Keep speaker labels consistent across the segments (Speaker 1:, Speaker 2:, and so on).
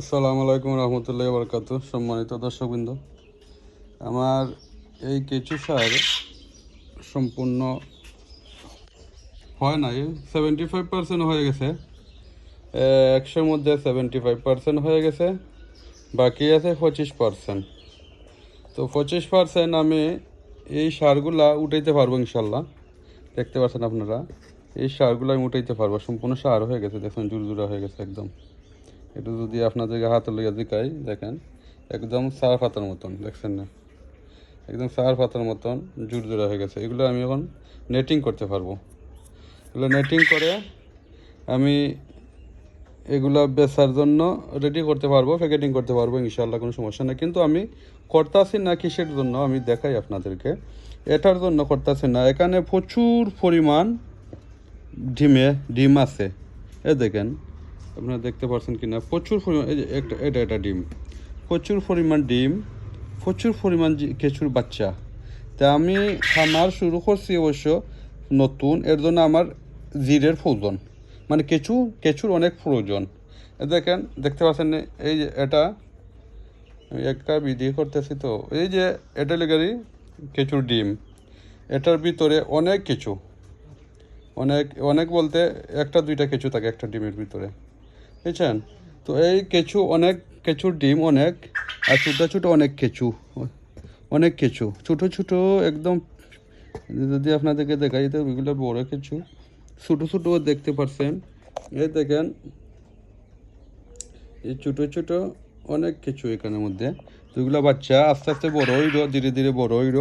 Speaker 1: আসসালামু আলাইকুম রহমতুল্লাহ বরকাত সম্মানিত দর্শকবৃন্দ আমার এই কেঁচু সার সম্পূর্ণ হয় নাই সেভেন্টি ফাইভ পার্সেন্ট হয়ে গেছে একশোর মধ্যে সেভেন্টি ফাইভ পার্সেন্ট হয়ে গেছে বাকি আছে পঁচিশ পার্সেন্ট তো পঁচিশ পার্সেন্ট আমি এই সারগুলা উঠাইতে পারবো ইনশাল্লাহ দেখতে পাচ্ছেন আপনারা এই সারগুলো আমি উঠাইতে পারবো সম্পূর্ণ সার হয়ে গেছে দেখুন জুরজুরা হয়ে গেছে একদম এটা যদি আপনাদেরকে হাতে লইয়া দেখাই দেখেন একদম সার পাতার মতন দেখছেন না একদম সার পাতার মতন জোর জোড়া হয়ে গেছে এগুলো আমি এখন নেটিং করতে পারবো এগুলো নেটিং করে আমি এগুলো বেচার জন্য রেডি করতে পারবো প্যাকেটিং করতে পারবো ইনশাল্লাহ কোনো সমস্যা নেই কিন্তু আমি করতাছি না কিসের জন্য আমি দেখাই আপনাদেরকে এটার জন্য করতাছি না এখানে প্রচুর পরিমাণ ডিমে ডিম আছে এ দেখেন আপনারা দেখতে পাচ্ছেন কি না প্রচুর পরিমাণ এটা একটা ডিম প্রচুর পরিমাণ ডিম প্রচুর পরিমাণ কেঁচুর বাচ্চা তা আমি খামার শুরু করছি অবশ্য নতুন এর জন্য আমার জিরের প্রয়োজন মানে কেঁচু কেঁচুর অনেক প্রয়োজন দেখেন দেখতে পাচ্ছেন এই যে এটা একটা বিধি করতেছি তো এই যে এটা লেগারি কেঁচুর ডিম এটার ভিতরে অনেক কিছু অনেক অনেক বলতে একটা দুইটা কিছু থাকে একটা ডিমের ভিতরে বুঝছেন তো এই কেঁচু অনেক কেঁচুর ডিম অনেক আর ছোটো ছোটো অনেক কেঁচু অনেক কেঁচু ছোটো ছোটো একদম যদি আপনাদেরকে দেখা তো ওইগুলো বড়ো কেঁচু ছোটো ছোটো দেখতে পারছেন এই দেখেন এই ছোটো ছোটো অনেক কিছু এখানের মধ্যে তো বাচ্চা আস্তে আস্তে বড় হইল ধীরে ধীরে বড়ো হইল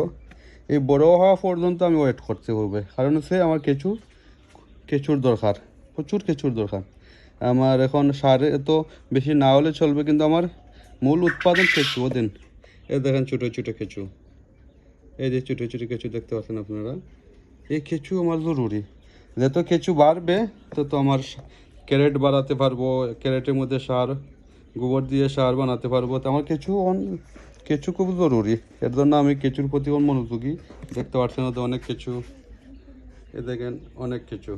Speaker 1: এই বড় হওয়া পর্যন্ত আমি ওয়েট করতে হবে কারণ হচ্ছে আমার কেঁচু কেঁচুর দরকার প্রচুর কেঁচুর দরকার আমার এখন সারে তো বেশি না হলে চলবে কিন্তু আমার মূল উৎপাদন কেঁচু ওদিন এ দেখেন ছোটো ছোটো কেঁচু এই যে ছোটো ছোটো কেঁচু দেখতে পাচ্ছেন আপনারা এই কেঁচু আমার জরুরি যত কেঁচু বাড়বে তত আমার ক্যারেট বাড়াতে পারবো ক্যারেটের মধ্যে সার গোবর দিয়ে সার বানাতে পারবো তো আমার কেঁচু অন কেঁচু খুব জরুরি এর জন্য আমি কেঁচুর প্রতি মনোযোগী দেখতে পাচ্ছেন ওদের অনেক কেঁচু এ দেখেন অনেক কেঁচু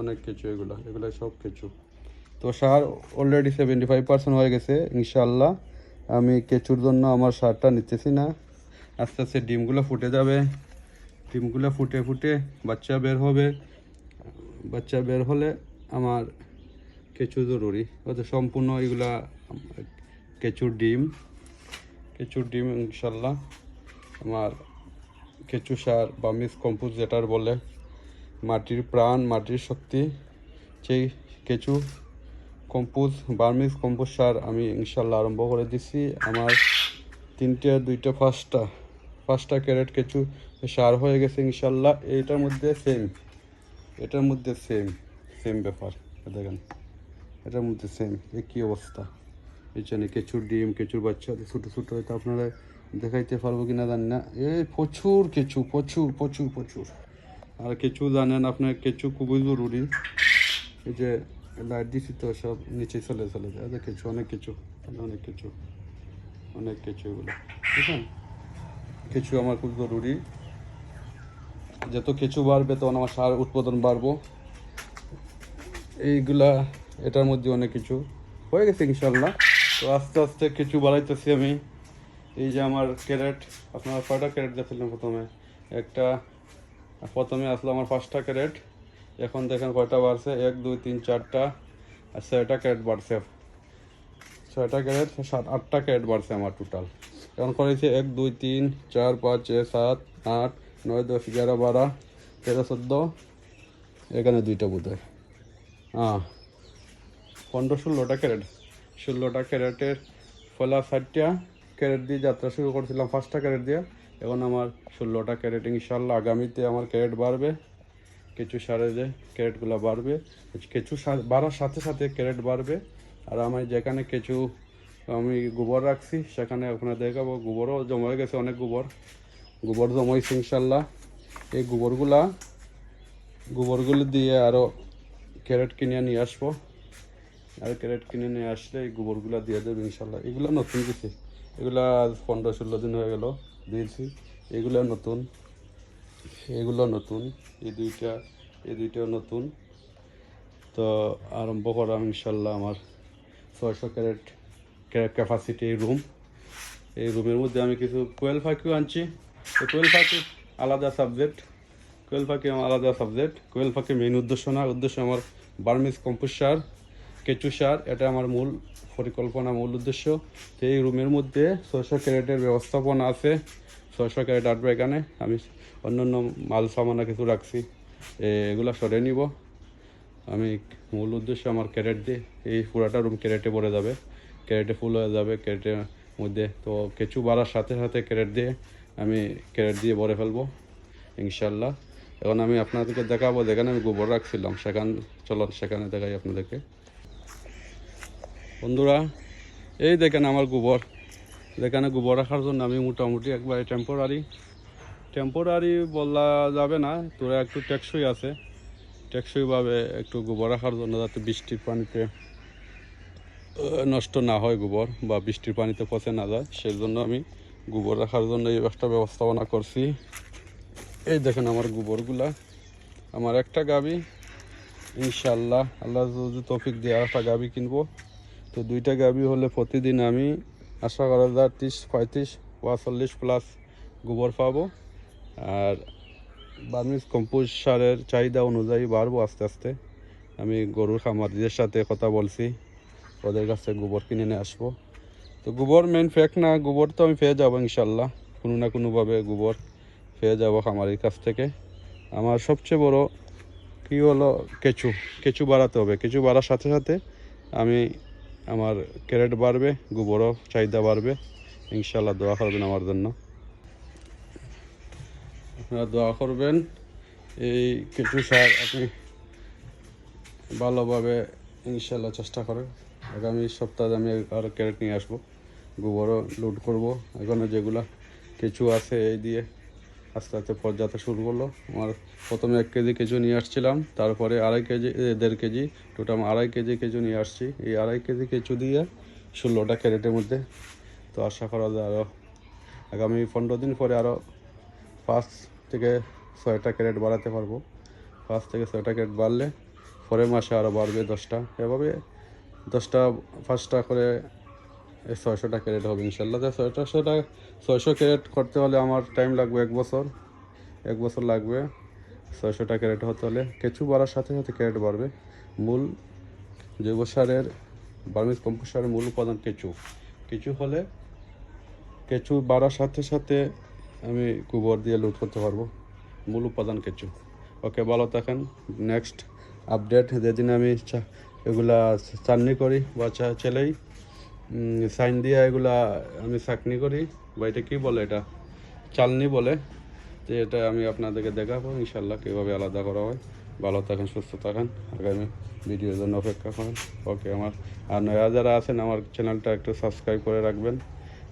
Speaker 1: অনেক কেঁচু এগুলো এগুলো সব কেঁচু তো সার অলরেডি সেভেন্টি ফাইভ পার্সেন্ট হয়ে গেছে ইনশাল্লাহ আমি কেঁচুর জন্য আমার সারটা নিতেছি না আস্তে আস্তে ডিমগুলো ফুটে যাবে ডিমগুলো ফুটে ফুটে বাচ্চা বের হবে বাচ্চা বের হলে আমার কেঁচু জরুরি অর্থাৎ সম্পূর্ণ এগুলা কেঁচুর ডিম কেঁচুর ডিম ইনশাল্লাহ আমার কেঁচু সার বা মিস কম্পোজ যেটার বলে মাটির প্রাণ মাটির শক্তি সেই কেঁচু কম্পোজ বার্মিজ কম্পোজ সার আমি ইনশাল্লাহ আরম্ভ করে দিছি আমার তিনটা দুইটা পাঁচটা পাঁচটা ক্যারেট কিছু সার হয়ে গেছে ইনশাল্লাহ এটার মধ্যে সেম এটার মধ্যে সেম সেম ব্যাপার দেখেন এটার মধ্যে সেম একই অবস্থা এখানে কেঁচুর ডিম কেঁচুর বাচ্চা ছোটো ছোটো হয়তো আপনারা দেখাইতে পারবো কি না জানি না এই প্রচুর কেঁচু প্রচুর প্রচুর প্রচুর আর কেঁচু জানেন আপনার কেঁচু খুবই জরুরি এই যে লাইট দিছি তো সব নিচে চলে চলে যায় যে কিছু অনেক কিছু অনেক কিছু অনেক কিছু এগুলো বুঝলেন কিছু আমার খুব জরুরি যত কিছু বাড়বে তখন আমার সার উৎপাদন বাড়বো এইগুলা এটার মধ্যে অনেক কিছু হয়ে গেছে ইনশাল্লাহ তো আস্তে আস্তে কিছু বাড়াইতেছি আমি এই যে আমার ক্যারেট আপনার কয়টা ক্যারেট দিয়ে প্রথমে একটা প্রথমে আসলো আমার পাঁচটা ক্যারেট এখন দেখেন কয়টা বাড়ছে এক দুই তিন চারটা আর ছয়টা ক্যারেট বাড়ছে ছয়টা ক্যারেট সাত আটটা ক্যারেট বাড়ছে আমার টোটাল এখন করেছে এক দুই তিন চার পাঁচ ছয় সাত আট নয় দশ এগারো বারো তেরো চোদ্দো এখানে দুইটা বোধ হয় হ্যাঁ পনেরো ষোলোটা ক্যারেট ষোলোটা ক্যারেটের ফলা ষাটটা ক্যারেট দিয়ে যাত্রা শুরু করেছিলাম পাঁচটা ক্যারেট দিয়ে এখন আমার ষোলোটা ক্যারেট ইনশাল্লাহ আগামীতে আমার ক্যারেট বাড়বে কেঁচু সারেলে ক্যারেটগুলো বাড়বে কেঁচু বাড়ার সাথে সাথে ক্যারেট বাড়বে আর আমি যেখানে কেঁচু আমি গোবর রাখছি সেখানে আপনার দেখাবো গোবরও জমা গেছে অনেক গোবর গোবর জমাইছে ইনশাল্লাহ এই গোবরগুলা গোবরগুলো দিয়ে আরও ক্যারেট কিনে নিয়ে আসবো আর ক্যারেট কিনে নিয়ে আসলে এই গোবরগুলা দিয়ে দেবে ইনশাল্লাহ এগুলো নতুন কিছু এগুলা পনেরো ষোলো দিন হয়ে গেল দিয়েছি এগুলো নতুন এগুলো নতুন এই দুইটা এই দুইটাও নতুন তো আরম্ভ করলাম ইনশাল্লাহ আমার ছয়শো ক্যারেট ক্যাপাসিটি এই রুম এই রুমের মধ্যে আমি কিছু কোয়েল পাখিও আনছি তো কোয়েল পাখি আলাদা সাবজেক্ট কোয়েল ফাঁকি আমার আলাদা সাবজেক্ট কোয়েল ফাঁকি মেইন উদ্দেশ্য না উদ্দেশ্য আমার বার্মিস কম্পোজ সার কেঁচু সার এটা আমার মূল পরিকল্পনা মূল উদ্দেশ্য তো এই রুমের মধ্যে ছয়শো ক্যারেটের ব্যবস্থাপনা আছে ছয়শো ক্যারেট আসবে এখানে আমি অন্য অন্য মাল সামানা কিছু রাখছি এগুলো সরে নিব আমি মূল উদ্দেশ্য আমার ক্যারেট দিয়ে এই পুরাটা রুম ক্যারেটে ভরে যাবে ক্যারেটে ফুল হয়ে যাবে ক্যারেটের মধ্যে তো কিছু বাড়ার সাথে সাথে ক্যারেট দিয়ে আমি ক্যারেট দিয়ে ভরে ফেলবো ইনশাল্লাহ এখন আমি আপনাদেরকে দেখাবো যেখানে আমি গোবর রাখছিলাম সেখান চলো সেখানে দেখাই আপনাদেরকে বন্ধুরা এই দেখেন আমার গোবর যেখানে গোবর রাখার জন্য আমি মোটামুটি একবারে টেম্পোরারি টেম্পোরারি বলা যাবে না তোরা একটু টেকসই আছে টেকসইভাবে একটু গোবর রাখার জন্য যাতে বৃষ্টির পানিতে নষ্ট না হয় গোবর বা বৃষ্টির পানিতে পচে না যায় সেই জন্য আমি গোবর রাখার জন্য এই একটা ব্যবস্থাপনা করছি এই দেখেন আমার গোবরগুলা আমার একটা গাবি ইনশাল্লাহ আল্লাহ তফিক দিয়ে আর একটা গাবি কিনবো তো দুইটা গাবি হলে প্রতিদিন আমি আশা করা যায় তিরিশ পঁয়ত্রিশ পঁয়তাল্লিশ প্লাস গোবর পাবো আর বার্মিজ কম্পোজ সারের চাহিদা অনুযায়ী বাড়বো আস্তে আস্তে আমি গরুর খামারিদের সাথে কথা বলছি ওদের কাছে গোবর কিনে নিয়ে আসবো তো গোবর মেন ফ্যাক্ট না গোবর তো আমি পেয়ে যাবো ইনশাল্লাহ কোনো না কোনোভাবে গোবর পেয়ে যাবো খামারির কাছ থেকে আমার সবচেয়ে বড় কী হলো কেঁচু কেঁচু বাড়াতে হবে কেঁচু বাড়ার সাথে সাথে আমি আমার ক্যারেট বাড়বে গোবরও চাহিদা বাড়বে ইনশাল্লাহ দোয়া করবেন আমার জন্য আপনারা দোয়া করবেন এই কিছু সার আপনি ভালোভাবে ইনশাল্লাহ চেষ্টা করেন আগামী সপ্তাহে আমি আরও ক্যারেট নিয়ে আসবো গোবরও লোড করব এখানে যেগুলা কিছু আছে এই দিয়ে আস্তে আস্তে পদযাত্রা শুরু করলো আমার প্রথমে এক কেজি কেঁচু নিয়ে আসছিলাম তারপরে আড়াই কেজি দেড় কেজি টোটাল আড়াই কেজি কেঁচু নিয়ে আসছি এই আড়াই কেজি কেঁচু দিয়ে ষোলোটা ক্যারেটের মধ্যে তো আশা করা যায় আরও আগামী পনেরো দিন পরে আরও পাঁচ থেকে ছয়টা ক্যারেট বাড়াতে পারবো পাঁচ থেকে ছয়টা ক্যারেট বাড়লে পরের মাসে আরও বাড়বে দশটা এভাবে দশটা পাঁচটা করে ছয়শোটা ক্যারেট হবে ইনশাল্লাহ যা ছয়শোটা ছয়শো ক্যারেট করতে হলে আমার টাইম লাগবে এক বছর এক বছর লাগবে ছয়শোটা ক্যারেট হতে হলে কেঁচু বাড়ার সাথে সাথে ক্যারেট বাড়বে মূল জৈব সারের বার্মিজ কম্পোস্ট সারের মূল উপাদান কেঁচু কেঁচু হলে কেঁচু বাড়ার সাথে সাথে আমি গোবর দিয়ে লুট করতে পারবো মূল উপাদান কেঁচু ওকে ভালো থাকেন নেক্সট আপডেট যেদিন আমি এগুলা চাননি করি বা চেলেই সাইন দিয়ে এগুলা আমি চাকনি করি বা এটা কী বলে এটা চালনি বলে তো এটা আমি আপনাদেরকে দেখাবো ইনশাল্লাহ কীভাবে আলাদা করা হয় ভালো থাকেন সুস্থ থাকেন আগামী ভিডিওর জন্য অপেক্ষা করেন ওকে আমার আর নয়া যারা আছেন আমার চ্যানেলটা একটু সাবস্ক্রাইব করে রাখবেন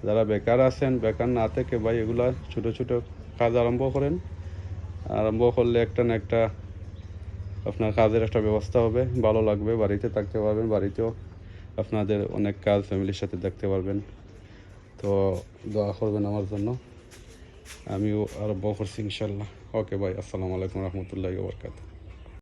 Speaker 1: যারা বেকার আছেন বেকার না থেকে ভাই এগুলা ছোটো ছোটো কাজ আরম্ভ করেন আরম্ভ করলে একটা না একটা আপনার কাজের একটা ব্যবস্থা হবে ভালো লাগবে বাড়িতে থাকতে পারবেন বাড়িতেও আপনাদের অনেক কাজ ফ্যামিলির সাথে দেখতে পারবেন তো দোয়া করবেন আমার জন্য আমিও আরব্য করছি ইনশাল্লাহ ওকে ভাই আসসালামু আলাইকুম রহমতুল্লাহ বরকাতু